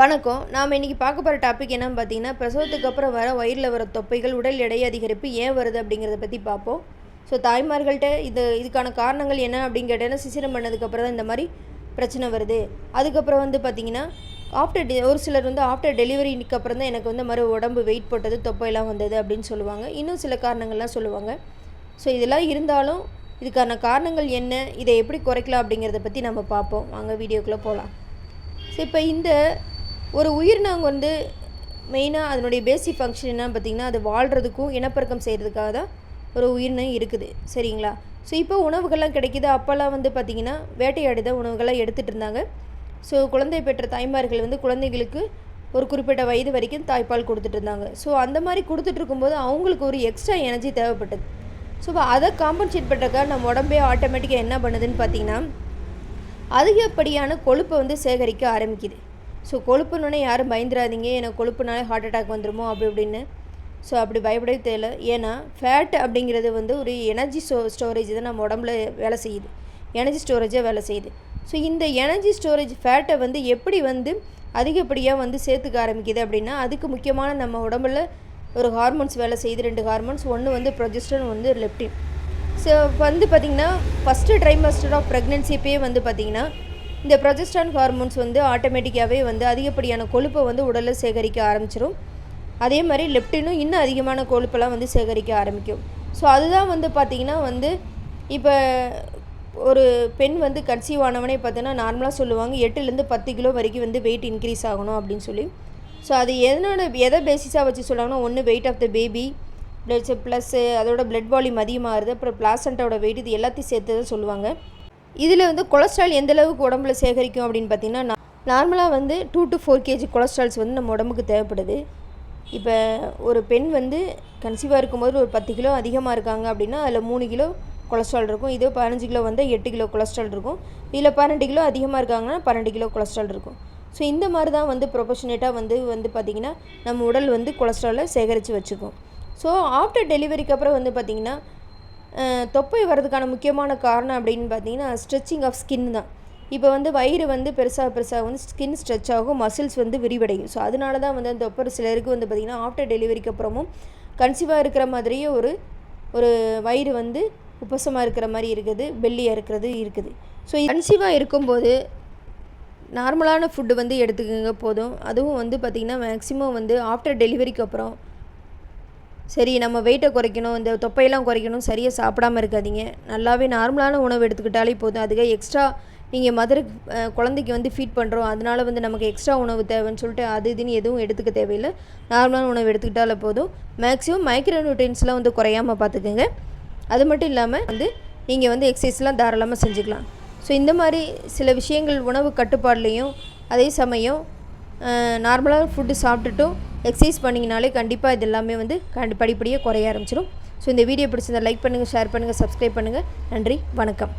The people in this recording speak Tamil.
வணக்கம். நாம் இன்றைக்கி பார்க்க போகிற டாபிக் என்னன்னு பார்த்தீங்கன்னா பிரசவத்துக்கு அப்புறம் வர வயிறில் வர தொப்பைகள் உடல் எடை அதிகரிப்பு ஏன் வருது அப்படிங்கிறத பற்றி பார்ப்போம். ஸோ தாய்மார்கள்ட்ட இது இதுக்கான காரணங்கள் என்ன அப்படின்னு கேட்டேன்னா சிசிரம் பண்ணதுக்கப்புறம் தான் இந்த மாதிரி பிரச்சனை வருது. அதுக்கப்புறம் வந்து பார்த்திங்கன்னா ஆஃப்டர் டெ ஒரு சிலர் வந்து ஆஃப்டர் டெலிவரிக்கு அப்புறம் தான் எனக்கு வந்து மறு உடம்பு வெயிட் போட்டது தொப்பையெல்லாம் வந்தது அப்படின்னு சொல்லுவாங்க. இன்னும் சில காரணங்கள்லாம் சொல்லுவாங்க. ஸோ இதெல்லாம் இருந்தாலும் இதுக்கான காரணங்கள் என்ன இதை எப்படி குறைக்கலாம் அப்படிங்கிறத பற்றி நம்ம பார்ப்போம். வாங்க வீடியோக்குள்ளே போகலாம். ஸோ இப்போ இந்த ஒரு உயிரினங்க வந்து மெயினாக அதனுடைய பேசிக் ஃபங்க்ஷன் என்னன்னு பார்த்திங்கன்னா அது வாழ்கிறதுக்கும் இனப்பெருக்கம் செய்கிறதுக்காக தான் ஒரு உயிரினம் இருக்குது. சரிங்களா? ஸோ இப்போ உணவுகள்லாம் கிடைக்கிது. அப்போல்லாம் வந்து பார்த்திங்கன்னா வேட்டையாடி தான் உணவுகள்லாம் எடுத்துகிட்டு இருந்தாங்க. ஸோ குழந்தை பெற்ற தாய்மார்கள் வந்து குழந்தைகளுக்கு ஒரு குறிப்பிட்ட வயது வரைக்கும் தாய்ப்பால் கொடுத்துட்டு இருந்தாங்க. ஸோ அந்த மாதிரி கொடுத்துட்டு இருக்கும்போது அவங்களுக்கு ஒரு எக்ஸ்ட்ரா எனர்ஜி தேவைப்பட்டது. ஸோ அதை காம்பன்சேட் பண்ணுறக்கா நம்ம உடம்பே ஆட்டோமேட்டிக்காக என்ன பண்ணுதுன்னு பார்த்தீங்கன்னா அதிகப்படியான கொழுப்பை வந்து சேகரிக்க ஆரம்பிக்குது. ஸோ கொழுப்புனோடனே யாரும் பயந்துடாதீங்க எனக்கு கொழுப்புனாலே ஹார்ட் அட்டாக் வந்துருமோ? அப்படி இப்படின்னு. ஸோ அப்படி பயப்படவே தேவையில்ல. ஏன்னா ஃபேட் அப்படிங்கிறது வந்து ஒரு எனர்ஜி ஸ்டோ ஸ்டோரேஜ் தான் நம்ம உடம்புல வேலை செய்யுது. எனர்ஜி ஸ்டோரேஜாக வேலை செய்யுது. ஸோ இந்த எனர்ஜி ஸ்டோரேஜ் ஃபேட்டை வந்து எப்படி வந்து அதிகப்படியாக வந்து சேர்த்துக்க ஆரம்பிக்குது அப்படின்னா அதுக்கு முக்கியமான நம்ம உடம்புல ஒரு ஹார்மோன்ஸ் வேலை செய்யுது. ரெண்டு ஹார்மோன்ஸ் ஒன்று வந்து ப்ரொஜெஸ்டன் வந்து லெப்டின் ஸோ வந்து பார்த்திங்கன்னா ஃபஸ்ட்டு ட்ரைமஸ்டர் ஆஃப் ப்ரெக்னென்சிப்பே வந்து பார்த்திங்கன்னா இந்த ப்ரொஜெஸ்டான் ஹார்மோன்ஸ் வந்து ஆட்டோமேட்டிக்காகவே வந்து அதிகப்படியான கொழுப்பை வந்து உடலில் சேகரிக்க ஆரம்பிச்சிடும் அதே மாதிரி லெப்டினும் இன்னும் அதிகமான கொழுப்பெல்லாம் வந்து சேகரிக்க ஆரம்பிக்கும். ஸோ அதுதான் வந்து பார்த்திங்கன்னா வந்து இப்போ ஒரு பெண் வந்து கன்சீவ் ஆனவனே பார்த்தீங்கன்னா நார்மலாக சொல்லுவாங்க எட்டுலேருந்து பத்து கிலோ வரைக்கும் வந்து வெயிட் இன்க்ரீஸ் ஆகணும் அப்படின்னு சொல்லி. ஸோ அது எதனோட எதை பேசிஸாக வச்சு சொல்லுவாங்கன்னா ஒன்று weight of the baby plus plus அதோட பிளட் வால்யூம் அதிகமாகிறது அப்புறம் பிளாசண்டாவோட வெயிட் இது எல்லாத்தையும் சேர்த்து தான் சொல்லுவாங்க. இதில் வந்து கொலஸ்ட்ரால் எந்த அளவுக்கு உடம்புல சேகரிக்கும் அப்படின்னு பார்த்தீங்கன்னா நார்மலாக வந்து two to four KG cholesterols வந்து நம்ம உடம்புக்கு தேவைப்படுது. இப்போ ஒரு பெண் வந்து கன்சீவாக இருக்கும்போது ஒரு பத்து கிலோ அதிகமாக இருக்காங்க அப்படின்னா அதில் மூணு கிலோ கொலஸ்ட்ரால் இருக்கும். இதே பதினஞ்சு கிலோ வந்தால் எட்டு கிலோ கொலஸ்ட்ரால் இருக்கும். இதில் பன்னெண்டு கிலோ அதிகமாக இருக்காங்கன்னா பன்னெண்டு கிலோ கொலஸ்ட்ரால் இருக்கும். ஸோ இந்த மாதிரி தான் வந்து ப்ரொபோஷனேட்டாக வந்து வந்து பார்த்திங்கன்னா நம்ம உடல் வந்து கொலஸ்ட்ராலை சேகரித்து வச்சுக்கும். ஸோ ஆஃப்டர் டெலிவரிக்கு அப்புறம் வந்து பார்த்திங்கன்னா தொப்பை வர்றதுக்கான முக்கியமான காரணம் அப்படின்னு பார்த்தீங்கன்னா ஸ்ட்ரெச்சிங் ஆஃப் ஸ்கின் தான். இப்போ வந்து வயிறு வந்து பெருசாக பெருசாக வந்து ஸ்கின் ஸ்ட்ரெச் ஆகும் மசில்ஸ் வந்து விரிவடையும். ஸோ அதனால தான் வந்து அந்த தொப்பை சிலருக்கு வந்து பார்த்திங்கன்னா ஆஃப்டர் டெலிவரிக்கு அப்புறமும் கன்சீவாக இருக்கிற மாதிரியே ஒரு ஒரு வயிறு வந்து உப்பசமாக இருக்கிற மாதிரி இருக்குது பெல்லியாக இருக்கிறது இருக்குது. ஸோ கன்சீவாக இருக்கும்போது நார்மலான ஃபுட்டு வந்து எடுத்துக்கோங்க போதும். அதுவும் வந்து பார்த்திங்கன்னா மேக்ஸிமம் வந்து ஆஃப்டர் டெலிவரிக்கு அப்புறம் சரி நம்ம வெயிட்டை குறைக்கணும் இந்த தொப்பையெல்லாம் குறைக்கணும் சரியாக சாப்பிடாம இருக்காதீங்க. நல்லாவே நார்மலான உணவு எடுத்துக்கிட்டாலே போதும். அதுக்கு எக்ஸ்ட்ரா நீங்கள் மதுரை குழந்தைக்கு வந்து ஃபீட் பண்ணுறோம் அதனால் வந்து நமக்கு எக்ஸ்ட்ரா உணவு தேவைன்னு சொல்லிட்டு அது இதுன்னு எதுவும் எடுத்துக்க தேவையில்லை. நார்மலான உணவு எடுத்துக்கிட்டாலே போதும். மேக்ஸிமம் மைக்ரோ நியூட்ரியன்ஸ்லாம் வந்து குறையாமல் பார்த்துக்குங்க அது மட்டும் இல்லாமல் வந்து நீங்கள் வந்து எக்ஸசைஸ்லாம் தாராளமாக செஞ்சுக்கலாம். ஸோ இந்த மாதிரி சில விஷயங்கள் உணவு கட்டுப்பாடுலேயும் அதே சமயம் நார்மலாக ஃபுட்டு சாப்பிட்டுட்டும் எக்ஸசைஸ் பண்ணிங்கனாலே கண்டிப்பாக இது எல்லாமே வந்து கண்டு படிப்படியாக குறைய ஆரம்பிச்சிடும் ஸோ இந்த வீடியோ பிடிச்சிருந்தால் லைக் பண்ணுங்கள் ஷேர் பண்ணுங்கள் சப்ஸ்கிரைப் பண்ணுங்கள் நன்றி வணக்கம்.